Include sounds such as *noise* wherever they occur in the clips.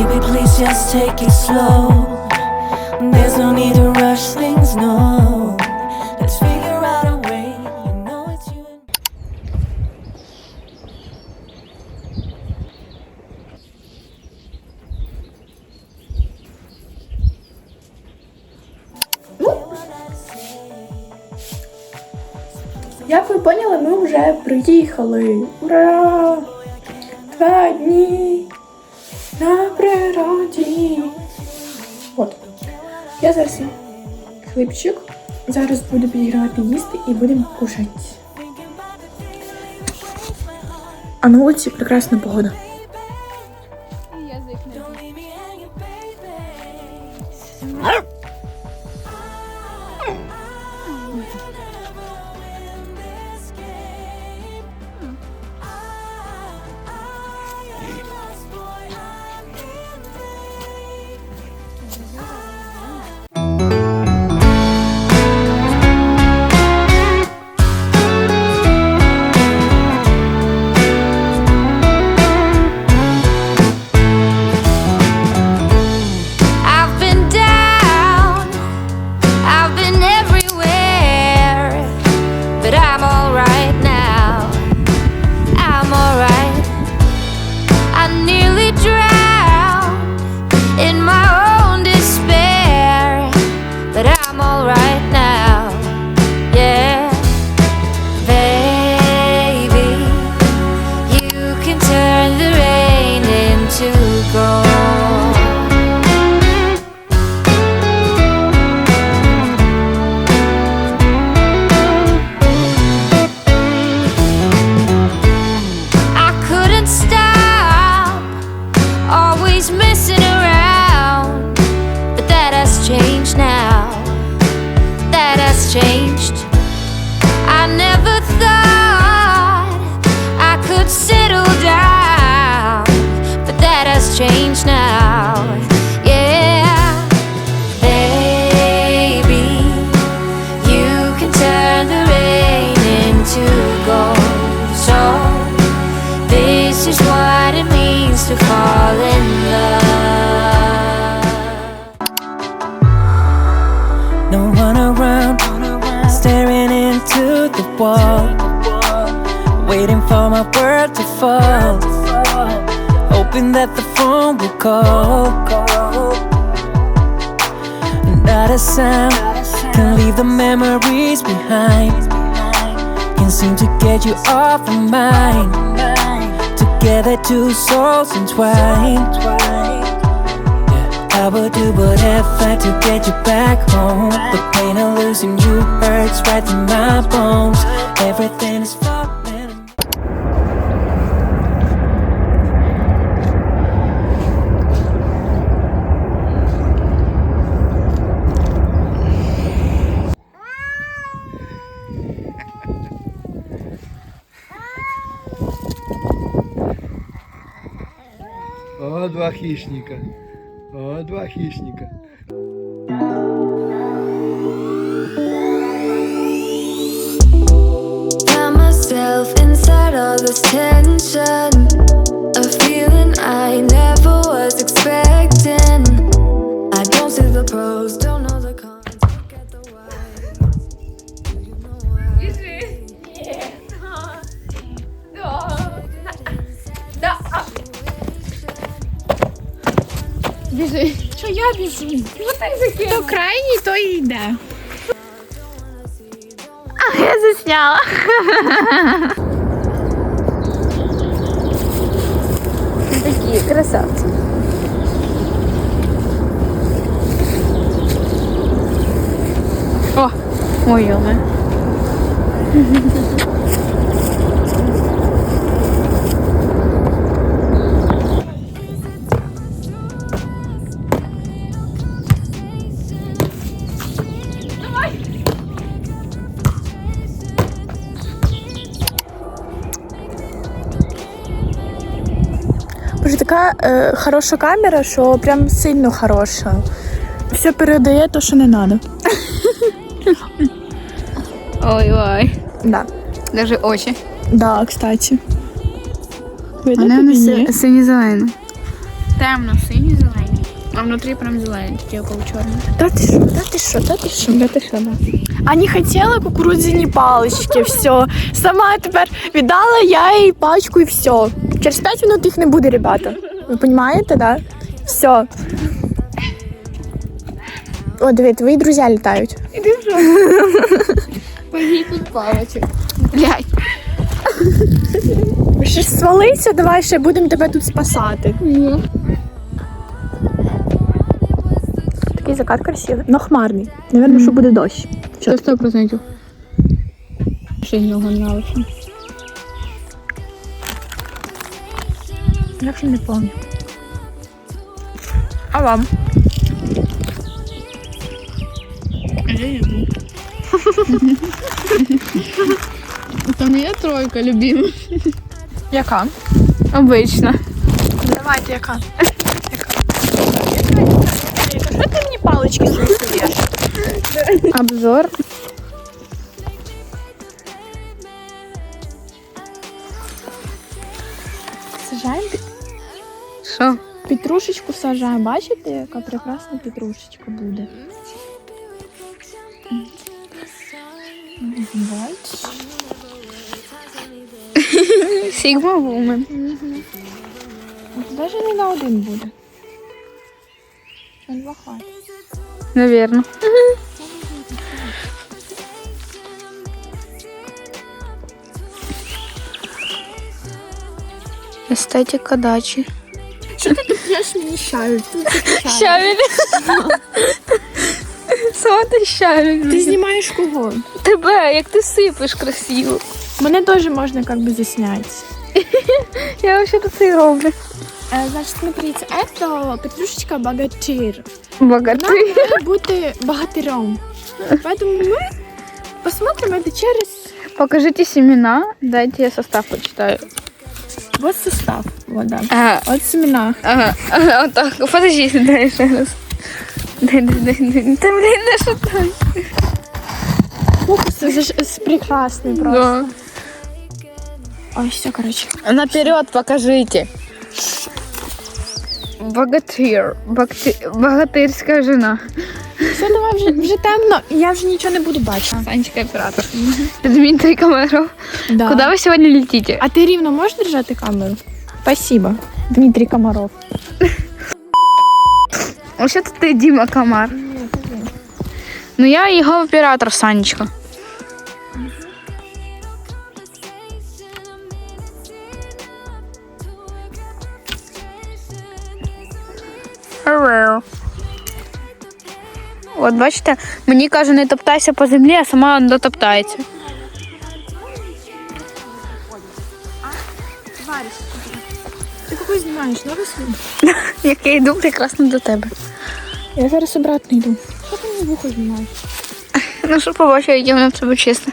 Baby, please just take it slow. There's no need to rush things, no. Let's figure out a way. You know it's you and Як ви поняли, ми вже приїхали. Ура! Два дні на природі. От. Я зараз хлібчик. Зараз буду підігравати їсти і будемо кушати. А на вулиці прекрасна погода. That the phone will call. Not a sound can leave the memories behind. Can seem to get you off of mine. Together, two souls entwined. I would do whatever to get you back home. The pain of losing you hurts right through my bones. Everything is falling. Два хищника. О, два хищника. Myself inside all this tension. Крайній, Ах, я засняла. Такі красавці. О, ой, йоме. Боже, така е, хороша камера, що прям сильно хороша. Все передає то, що не треба. Ой-ой. Да. Даже очі. Да, кстати. Видно Вони тобі, вони ні? си- сині-зелені. темно, сині зелені. А внутрі прям зелені, такі около чорні. Да ти що, да ти що, да ти що? Да ти що, да? Ані хотіла кукурудзяні палички, все. Сама тепер віддала я їй пачку і все. Через 5 минут їх не буде, ребята. Ви розумієте, да? Все. О, диви, твої друзі літають. Погибнуть палочок. Блядь. Ви ще свалися, давай ще будемо тебе тут спасати. Такий закат красивий, но хмарний. Навірно, що буде дощ. Що сто процентів? Ще з нього нравиться. Я вже не пам'ятаю. А вам? *laughs* Там є тройка любима. Яка? Обично. Давайте, яка? Яка? Що ти мені палички свої суєш? Обзор. Що? петрушечку сажаємо. Бачите, яка прекрасна петрушечка буде. Бачиш? Сігма вумен. Навіть не на один буде. На два хватить. Наверно. Естетика дачі. Що ти тут п'єш мені чаю? Щавель. Сама ти щавель. Ти знімаєш кого? Тебе, як ти сипиш красиво. Мене теж можна как бы заснять. *laughs* Я взагалі це і роблю. Э, Значит, смотрите, это Петрушечка богатырь. Богатий. Нам надо бути богатырем. Поэтому мы посмотрим это через Покажите семена, дайте я состав почитаю. Вот состав. Вот, да. Ага, Вот семена. ага, ага, отак. Подожди, дай ще раз. Дай, дай, дай, дай. Та, блін, не шатай. Фокус это ж- с- прекрасный просто. Ой, все, короче. Наперед покажите. Богатир. Богати... Богатирська жена. Все, давай вже, вже темно, і я вже нічого не буду бачити. Санечка оператор. Дмитрий Комаров. Да. Куда вы сегодня летите? А ти рівно можеш держати камеру? Спасибо. Дмитрий Комаров. Ось це ти Діма Комар. Ну я його оператор, Санечка. Hello. От бачите, мені каже, не топтайся по землі, а сама дотоптається. Ти какой знімаєш? Новий свій? Як я йду прекрасно до тебе. Я зараз обратно йду. Що ти мені вухо знімаєш? *laughs* Ну що побачу, яке воно в тебе чисто.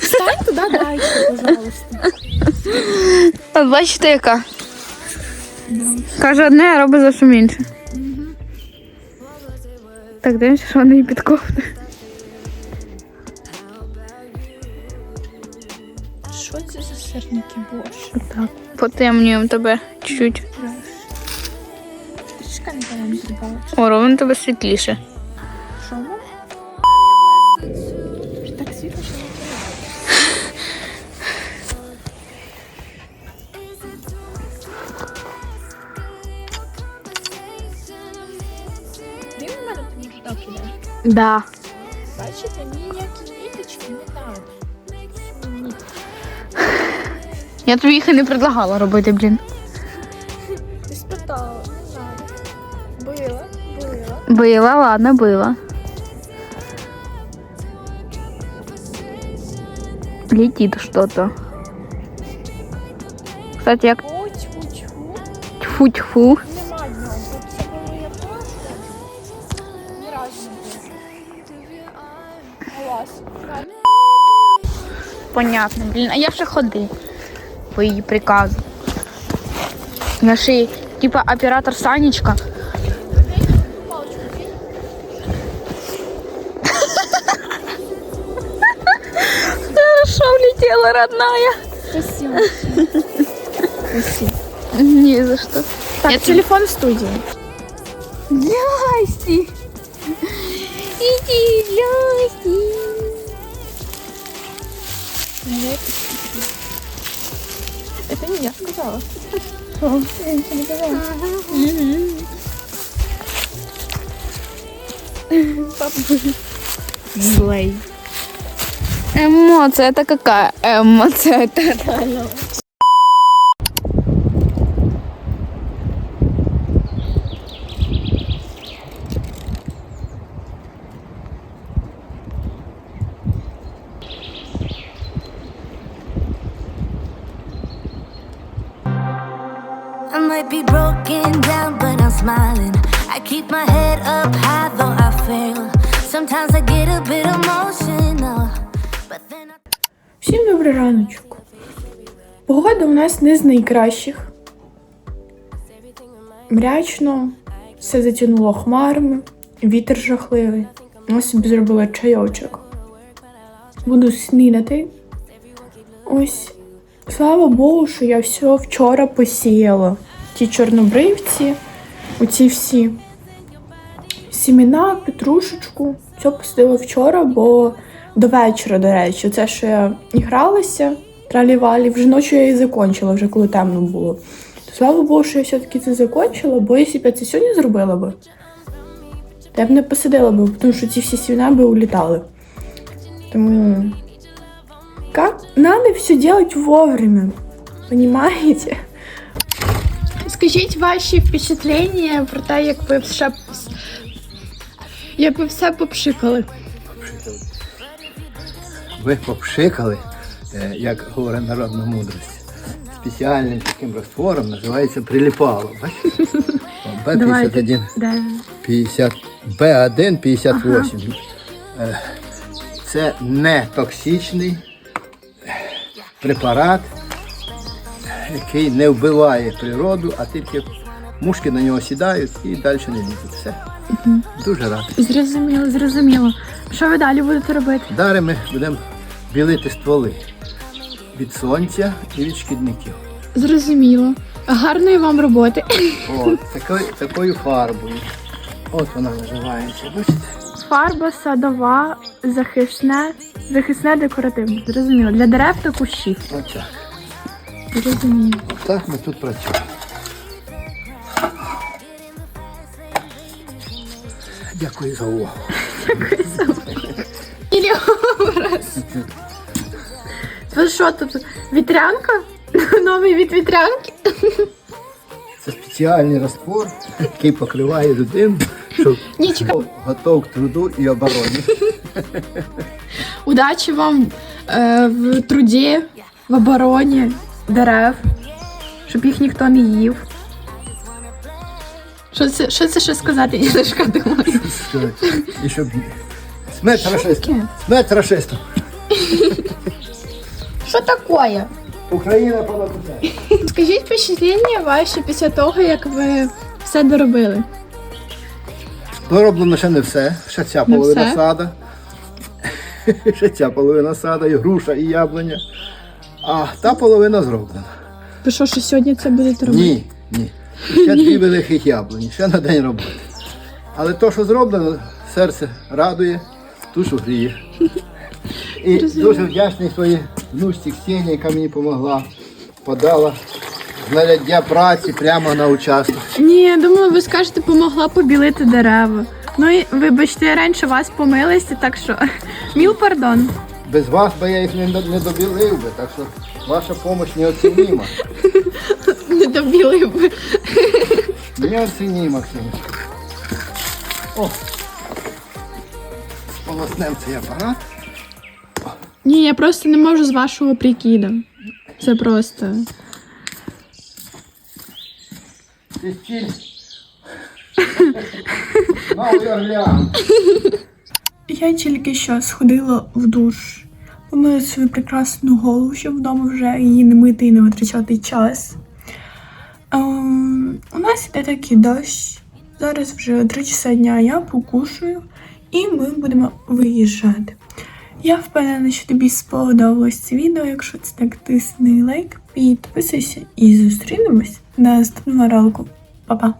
Встань туди далі, *laughs* пожалуйста. От бачите, яка? Каже одне, а робить зовсім інше. Так, дивимося, що вони її підковне. Що це за сирники, боже? Так. Потемнюємо тебе чуть-чуть. О, робимо тебе світліше. Да. Бачите, ніякі ніточки не треба. Я тобі їх і не предлагала робити, блін. Ти спитала, не знаю. Била, била. Била, ладно, била. Летит что-то. Кстати, тьфу. тьфу-тьфу. Понятно, блін, а я вже ходив по її приказу. Я ж її, типа, оператор Санечка. Хорошо влетела, родная. Спасибо. Merci. Ні, за що. Так, телефон в студії. Здрасте. Иди, здрасте. Это не я сказала. Слей. Эмоция, это какая эмоция? Это I keep my head up high, though I fail. Sometimes I get a bit emotional, but then I. Всім добрий раночок. Погода у нас не з найкращих. Мрячно, все затягнуло хмарами, вітер жахливий. Я собі зробила чайочок. Буду снідати. Ось, слава Богу, що я все вчора посіяла. Ті чорнобривці, оці всі сімена, петрушечку. Все посадила вчора, бо до вечора, до речі, це що я і гралася, тралівалі, вже ночі я і закончила, вже коли темно було. То, слава Богу, що я все-таки це закончила, бо якщо б я це сьогодні зробила би, то я б не посадила би, тому що ці всі сімена би улітали. Тому как надо все делать вовремя. Понимаете? Скажіть ваші впечатлення про те, як ви все, як ви все попшикали. Ви попшикали, е, як говорить народна мудрість. Спеціальним таким раствором називається приліпало. Б51, *laughs* Да. 50, Б1, 58. Е, Це не токсичний препарат, який не вбиває природу, а тільки мушки на нього сідають і далі не лізуть. Все. Дуже радий. Зрозуміло, зрозуміло. Що ви далі будете робити? Далі ми будемо білити стволи від сонця і від шкідників. Зрозуміло. Гарної вам роботи. О, такою, такою фарбою. От вона називається. Бачите? Фарба садова, захисне, захисне декоративне. Зрозуміло. Для дерев та кущів. Отак. Зрозуміло. Так ми тут працюємо. Дякую за увагу. Ілі образ. Це що тут? Вітрянка? Новий від вітрянки? Це спеціальний раствор, який покриває людину, щоб Нічка. готов к труду і обороні. Удачі вам е, в труді, в обороні дерев, щоб їх ніхто не їв. Що це, що це ще сказати, дідушка, думаю? І щоб смерть расистам. Смерть расистам. Що таке? Україна понад Скажіть впечатлення ваші після того, як ви все доробили. Дороблено ще не все, ще ця Не половина все? сада. Ще ця половина сада, і груша, і яблуня. А та половина зроблена. Ви що, що сьогодні це будете робити? Ні, ні. Ще дві великих яблуні, ще на день роботи. Але то, що зроблено, серце радує, душу гріє. І дуже вдячний своїй внучці Ксенії, яка мені допомогла, подала знаряддя праці прямо на участок. Ні, я думала, ви скажете, помогла побілити дерева. Ну і вибачте, я раніше вас помилися, так що *laughs* міл пардон. Без вас би я їх не, не добілив би, так що ваша допомога неоцінима. *laughs* Не добілив би. Неоцінима, Ксенія. О! Сполоснем цей апарат. Ні, я просто не можу з вашого прикиду. Це просто. Ти стіль. Новий Орлеан. Я тільки що сходила в душ. Помила свою прекрасну голову, щоб вдома вже її не мити і не витрачати час. Ем, у нас іде такий дощ. Зараз вже 3 часа дня я покушаю, і ми будемо виїжджати. Я впевнена, що тобі сподобалось це відео. Якщо це так, тисни лайк, підписуйся і зустрінемось на наступному ролику. Па-па!